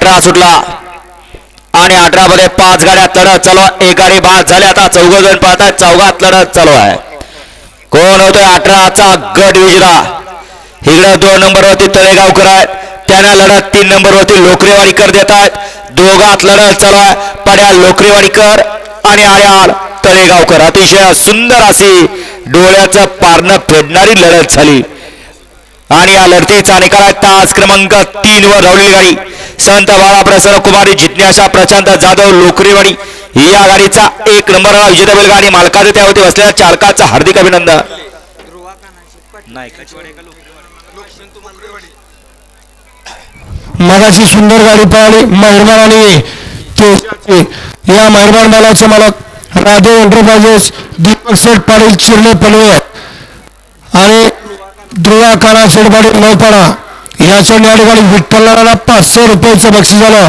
अठरा सुटला. आणि अठरा मध्ये पाच गाड्या लढत चालू आहे. एक गाडी बाद झाली. आता चौघ जण पाहतात चौघात लढत चालू आहे. कोण होतोय अठराचा गट विजेता? इकडे दोन नंबर वरती तळेगावकर आहेत. त्यांना लढत तीन नंबर वरती लोकरेवाडीकर देत आहेत. दोघात लढत चालू आहे. पड्या लोकरेवाडीकर आणि आर्याल तळेगावकर. अतिशय सुंदर अशी डोळ्याचं पारणं फेडणारी लढत झाली. आणि या लढतीचा निकाल आहे. तास क्रमांक तीन वर धावलेली गाडी. संत बाळा प्रसन्न कुमारी जिज्ञासा प्रशांत जाधव लोकरीवाडी या गाडीचा एक नंबर विजेता बैल मालकाचे त्यावरती बसलेल्या चालकाचं हार्दिक अभिनंदन. मगाशी सुंदर गाडी पळाली. मेहरबान आणि या मेहरबान बालाचे मालक राधे एंटरप्राइजेस दीपक सेठ पाटील चिरले पलवे आणि ध्रुवा काना सेठ पाटील नौपाडा. याच्या या ठिकाणी विठ्ठलाला पाचशे रुपयाचं बक्षीस झालं.